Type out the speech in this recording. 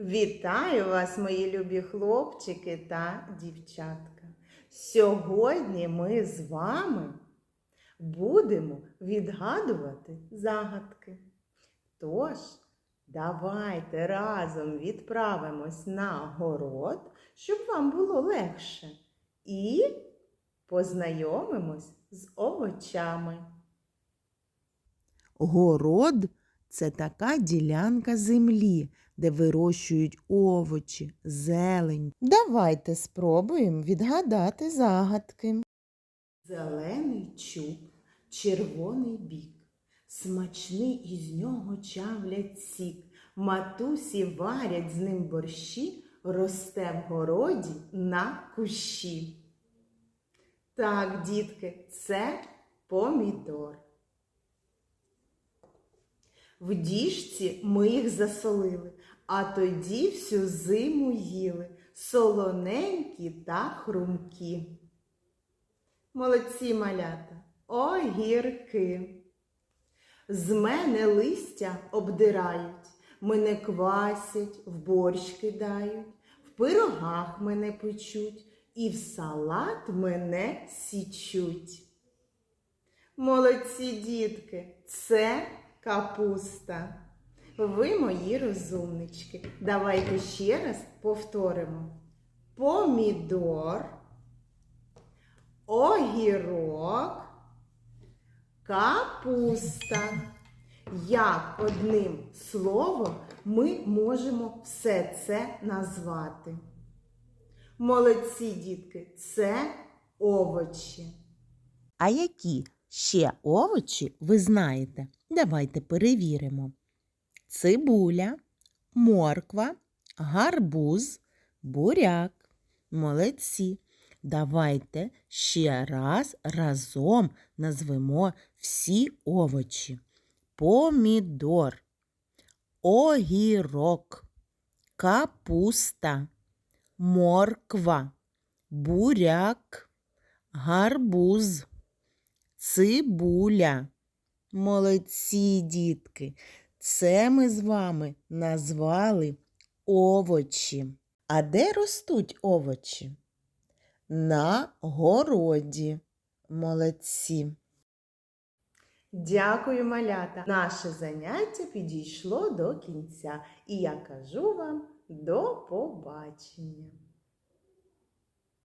Вітаю вас, мої любі хлопчики та дівчатка. Сьогодні ми з вами будемо відгадувати загадки. Тож, давайте разом відправимось на город, щоб вам було легше, і познайомимось з овочами. Город це така ділянка землі, де вирощують овочі, зелень. Давайте спробуємо відгадати загадки. Зелений чуб, червоний бік, смачний із нього чавлять сік, матусі варять з ним борщі, росте в городі на кущі. Так, дітки, це помідор. В діжці ми їх засолили, а тоді всю зиму їли, солоненькі та хрумкі. Молодці малята, огірки. З мене листя обдирають, мене квасять, в борщ кидають, в пирогах мене печуть і в салат мене січуть. Молодці дітки, це капуста. Ви мої розумнички. Давайте ще раз повторимо. Помідор огірок, капуста. Як одним словом ми можемо все це назвати? Молодці дітки, це овочі. А які ще овочі ви знаєте? Давайте перевіримо. Цибуля, морква, гарбуз, буряк. Молодці. Давайте ще раз разом назвемо всі овочі. Помідор, огірок, капуста, морква, буряк, гарбуз, цибуля. Молодці, дітки. Це ми з вами назвали овочі. А де ростуть овочі? На городі. Молодці. Дякую, малята! Наше заняття підійшло до кінця. І я кажу вам до побачення.